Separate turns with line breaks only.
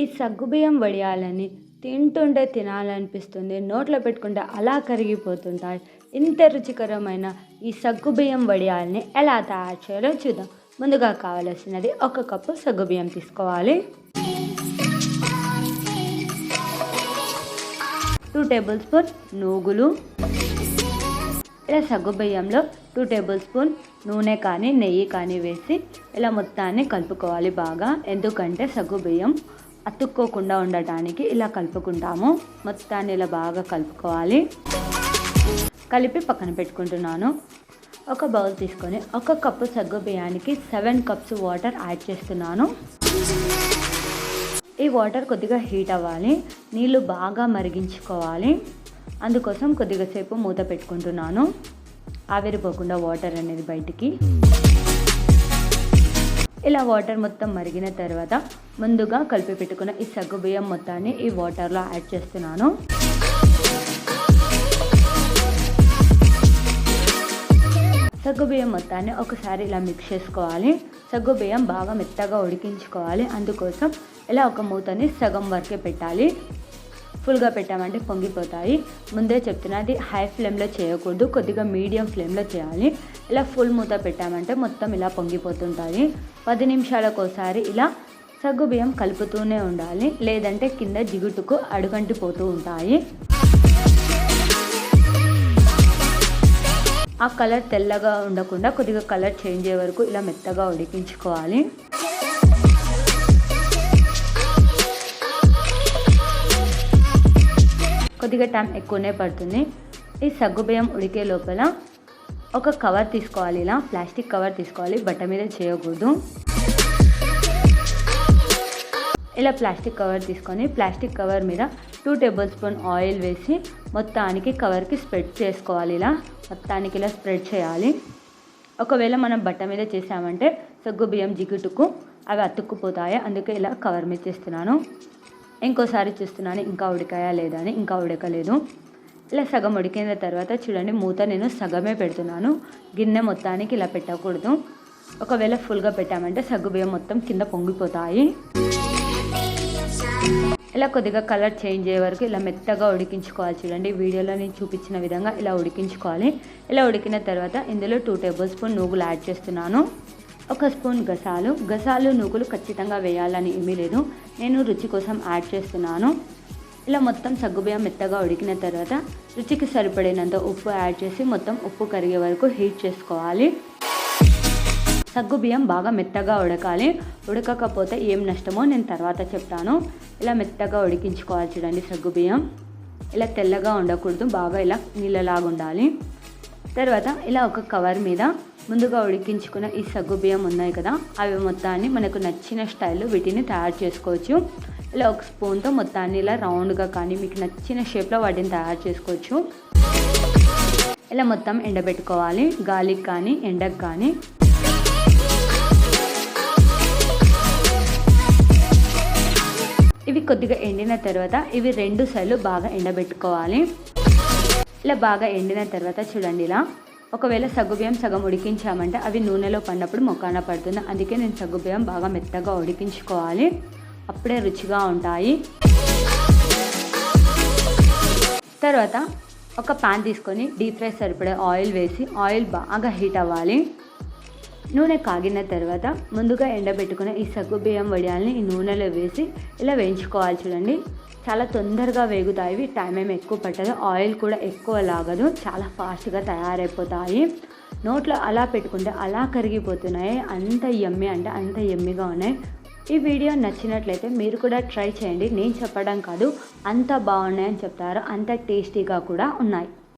ఈ సగ్గుబియ్యం వడియాలని తింటుంటే తినాలనిపిస్తుంది. నోట్లో పెట్టుకుంటే అలా కరిగిపోతుంటాయి. ఇంత రుచికరమైన ఈ సగ్గుబియ్యం వడియాలని ఎలా తయారు చేయాలో చూద్దాం. ముందుగా కావలసినది ఒక కప్పు సగ్గుబియ్యం తీసుకోవాలి. టూ టేబుల్ స్పూన్ నూగులు. ఇలా సగ్గుబియ్యంలో టూ టేబుల్ స్పూన్ నూనె కానీ నెయ్యి కానీ వేసి ఇలా మొత్తాన్ని కలుపుకోవాలి బాగా. ఎందుకంటే సగ్గుబియ్యం అతుక్కోకుండా ఉండటానికి ఇలా కలుపుకుంటాము. మొత్తాన్ని ఇలా బాగా కలుపుకోవాలి. కలిపి పక్కన పెట్టుకుంటున్నాను. ఒక బౌల్ తీసుకొని ఒక కప్పు సగ్గు బియ్యానికి సెవెన్ కప్స్ వాటర్ యాడ్ చేస్తున్నాను. ఈ వాటర్ కొద్దిగా హీట్ అవ్వాలి. నీళ్ళు బాగా మరిగించుకోవాలి. అందుకోసం కొద్దిగా సేపు మూత పెట్టుకుంటున్నాను. ఆవిరిపోకుండా వాటర్ అనేది బయటికి ఇలా వాటర్ మొత్తం మరిగిన తర్వాత ముందుగా కలిపి పెట్టుకున్న ఈ సగ్గు బియ్యం మొత్తాన్ని ఈ వాటర్లో యాడ్ చేస్తున్నాను. సగ్గు బియ్యం మొత్తాన్ని ఒకసారి ఇలా మిక్స్ చేసుకోవాలి. సగ్గు బియ్యం బాగా మెత్తగా ఉడికించుకోవాలి. అందుకోసం ఇలా ఒక మూతని సగం వరకే పెట్టాలి. ఫుల్గా పెట్టామంటే పొంగిపోతాయి. ముందే చెప్తున్నది హై ఫ్లేమ్లో చేయకూడదు కొద్దిగా మీడియం ఫ్లేమ్లో చేయాలి. ఇలా ఫుల్ మూత పెట్టామంటే మొత్తం ఇలా పొంగిపోతుంటాయి. పది నిమిషాలకు ఒకసారి ఇలా సగ్గు బియ్యం కలుపుతూనే ఉండాలి. లేదంటే కింద జిగుటుకు అడుగంటిపోతూ ఉంటాయి. ఆ కలర్ తెల్లగా ఉండకుండా కొద్దిగా కలర్ చేంజ్ అయ్యే వరకు ఇలా మెత్తగా ఉడికించుకోవాలి. కొద్దిగా టైం ఎక్కువనే పడుతుంది. ఈ సగ్గుబియ్యం ఉడికే లోపల ఒక కవర్ తీసుకోవాలి. ఇలా ప్లాస్టిక్ కవర్ తీసుకోవాలి. బట్ట మీద చేయకూడదు. ఇలా ప్లాస్టిక్ కవర్ తీసుకొని ప్లాస్టిక్ కవర్ మీద టూ టేబుల్ స్పూన్ ఆయిల్ వేసి మొత్తానికి కవర్కి స్ప్రెడ్ చేసుకోవాలి. ఇలా మొత్తానికి ఇలా స్ప్రెడ్ చేయాలి. ఒకవేళ మనం బట్ట మీద చేసామంటే సగ్గు బియ్యం జిగుటుకు అవి అతుక్కుపోతాయి. అందుకే ఇలా కవర్ మీద చేస్తున్నాను. ఇంకోసారి చూస్తున్నాను ఇంకా ఉడికాయా లేదా అని ఇంకా ఉడకలేదు. ఇలా సగం ఉడికిన తర్వాత చూడండి మూత నేను సగమే పెడుతున్నాను. గిన్నె మొత్తానికి ఇలా పెట్టకూడదు. ఒకవేళ ఫుల్గా పెట్టామంటే సగ్గు బియ్యం మొత్తం కింద పొంగిపోతాయి. ఇలా కొద్దిగా కలర్ చేంజ్ అయ్యే వరకు ఇలా మెత్తగా ఉడికించుకోవాలి చూడండి. వీడియోలో నేను చూపించిన విధంగా ఇలా ఉడికించుకోవాలి. ఇలా ఉడికిన తర్వాత ఇందులో టూ టేబుల్ స్పూన్ నూగులు యాడ్ చేస్తున్నాను. ఒక స్పూన్ గసాలు. గసాలు నూకులు ఖచ్చితంగా వేయాలని ఏమీ లేదు. నేను రుచి కోసం యాడ్ చేస్తున్నాను. ఇలా మొత్తం సగ్గుబియ్యం మెత్తగా ఉడికిన తర్వాత రుచికి సరిపడినంత ఉప్పు యాడ్ చేసి మొత్తం ఉప్పు కరిగే వరకు హీట్ చేసుకోవాలి. సగ్గుబియ్యం బాగా మెత్తగా ఉడకాలి. ఉడకకపోతే ఏం నష్టమో నేను తర్వాత చెప్తాను. ఇలా మెత్తగా ఉడికించుకోవాలి చూడండి సగ్గుబియ్యం. ఇలా తెల్లగా ఉండకూడదు. బాగా ఇలా నీళ్ళలాగా ఉండాలి. తర్వాత ఇలా ఒక కవర్ మీద ముందుగా ఉడికించుకున్న ఈ సగ్గు బియ్యం ఉన్నాయి కదా అవి మొత్తాన్ని మనకు నచ్చిన స్టైల్లో వీటిని తయారు చేసుకోవచ్చు. ఇలా ఒక స్పూన్తో మొత్తాన్ని ఇలా రౌండ్గా కానీ మీకు నచ్చిన షేప్లో వాటిని తయారు చేసుకోవచ్చు. ఇలా మొత్తం ఎండబెట్టుకోవాలి. గాలికి కానీ ఎండకు కానీ. ఇవి కొద్దిగా ఎండిన తర్వాత ఇవి రెండు సైడ్లు బాగా ఎండబెట్టుకోవాలి. ఇలా బాగా ఎండిన తర్వాత చూడండి ఇలా. ఒకవేళ సగ్గుబియ్యం సగం ఉడికించామంటే అవి నూనెలో పడినప్పుడు మొక్కాన పడుతుంది. అందుకే నేను సగ్గుబియ్యం బాగా మెత్తగా ఉడికించుకోవాలి. అప్పుడే రుచిగా ఉంటాయి. తర్వాత ఒక పాన్ తీసుకొని డీప్ ఫ్రై సరిపడే ఆయిల్ వేసి ఆయిల్ బాగా హీట్ అవ్వాలి. నూనె కాగిన తర్వాత ముందుగా ఎండబెట్టుకున్న ఈ సగ్గు బియ్యం వడియాల్ని ఈ నూనెలో వేసి ఇలా వేయించుకోవాలి చూడండి. చాలా తొందరగా వేగుతాయి. టైం ఏమి ఎక్కువ పట్టదు. ఆయిల్ కూడా ఎక్కువ లాగదు. చాలా ఫాస్ట్గా తయారైపోతాయి. నోట్లో అలా పెట్టుకుంటే అలా కరిగిపోతున్నాయి. అంత ఎమ్మి అంటే అంత ఎమ్మిగా ఉన్నాయి. ఈ వీడియో నచ్చినట్లయితే మీరు కూడా ట్రై చేయండి. నేను చెప్పడం కాదు అంత బాగున్నాయని చెప్తారు. అంత టేస్టీగా కూడా ఉన్నాయి.